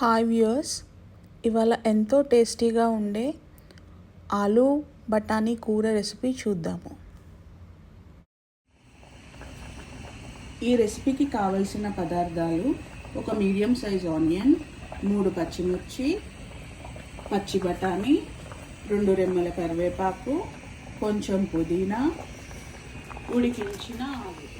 Hi viewers ఇవాళ ఎంతో టేస్టీగా ఉండే ఆలు బఠానీ కూర రెసిపీ చూద్దాము. ఈ రెసిపీకి కావలసిన పదార్థాలు ఒక మీడియం సైజ్ ఆనియన్ మూడు పచ్చిమిర్చి పచ్చి బఠానీ రెండు రెమ్మల కరివేపాకు కొంచెం పుదీనా ఉడికించిన ఆలు.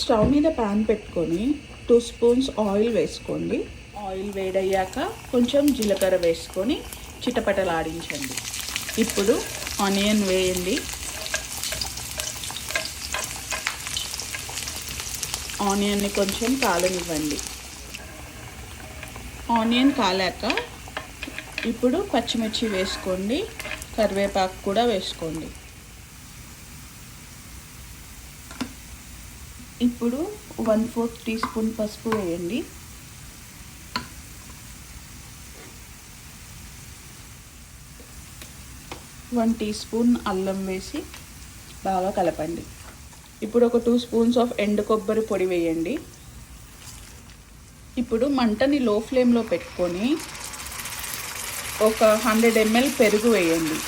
స్టవ్ మీద ప్యాన్ పెట్టుకొని టూ స్పూన్స్ ఆయిల్ వేసుకోండి. ఆయిల్ వేడయ్యాక కొంచెం జీలకర్ర వేసుకొని చిటపటలాడించండి. ఇప్పుడు ఆనియన్ వేయండి. ఆనియన్ని కొంచెం కాలనివ్వండి. ఆనియన్ కాలాక ఇప్పుడు పచ్చిమిర్చి వేసుకోండి. కరివేపాకు కూడా వేసుకోండి. ఇప్పుడు వన్ ఫోర్త్ టీ స్పూన్ పసుపు వేయండి. వన్ టీ స్పూన్ అల్లం వేసి బాగా కలపండి. ఇప్పుడు ఒక టూ స్పూన్స్ ఆఫ్ ఎండు కొబ్బరి పొడి వేయండి. ఇప్పుడు మంటని లో ఫ్లేమ్లో పెట్టుకొని ఒక హండ్రెడ్ ఎంఎల్ పెరుగు వేయండి.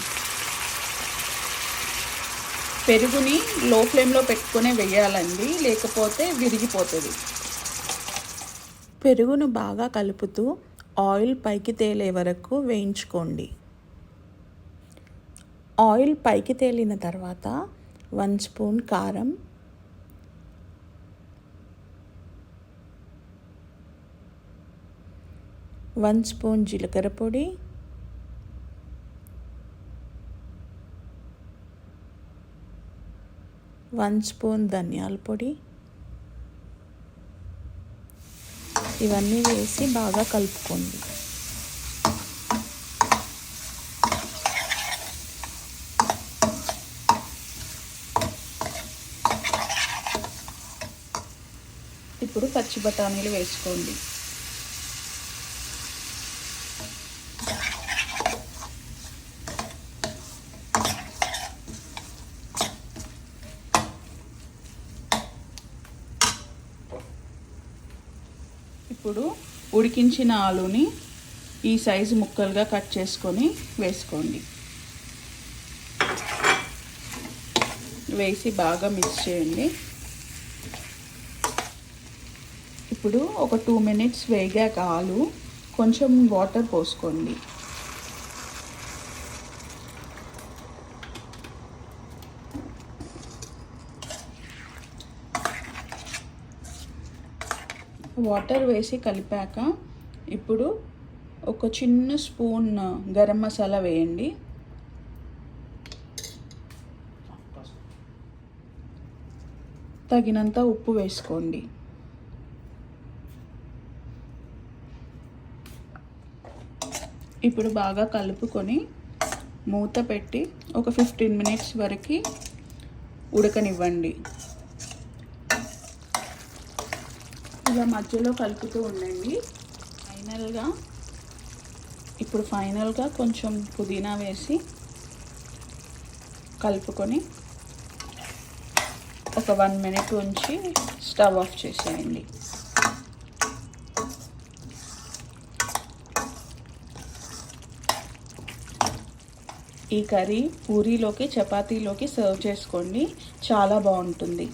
పెరుగుని లో ఫ్లేమ్లో పెట్టుకునే వేయాలండి లేకపోతే విరిగిపోతుంది. పెరుగును బాగా కలుపుతూ ఆయిల్ పైకి తేలే వరకు వేయించుకోండి. ఆయిల్ పైకి తేలిన తర్వాత వన్ స్పూన్ కారం వన్ స్పూన్ జీలకర్ర పొడి వన్ స్పూన్ ధనియాల పొడి. ఇవన్నీ వేసి బాగా కలుపుకోండి. ఇప్పుడు పచ్చి బఠానీలు వేసుకోండి. ఇప్పుడు ఉడికించిన ఆలుని ఈ సైజు ముక్కలుగా కట్ చేసుకొని వేసుకోండి. వేసి బాగా మిక్స్ చేయండి. ఇప్పుడు ఒక టూ మినిట్స్ వేగాక ఆలు కొంచెం వాటర్ పోసుకోండి. వాటర్ వేసి కలిపాక ఇప్పుడు ఒక చిన్న స్పూన్ గరం మసాలా వేయండి. తగినంత ఉప్పు వేసుకోండి. ఇప్పుడు బాగా కలుపుకొని మూత పెట్టి ఒక ఫిఫ్టీన్ మినిట్స్ వరకు ఉడకనివ్వండి. ఇలా మధ్యలో కలుపుతూ ఉండండి. ఫైనల్గా ఇప్పుడు ఫైనల్గా కొంచెం పుదీనా వేసి కలుపుకొని ఒక వన్ మినిట్ ఉంచి స్టవ్ ఆఫ్ చేసేయండి. ఈ కర్రీ పూరీలోకి చపాతీలోకి సర్వ్ చేసుకోండి. చాలా బాగుంటుంది.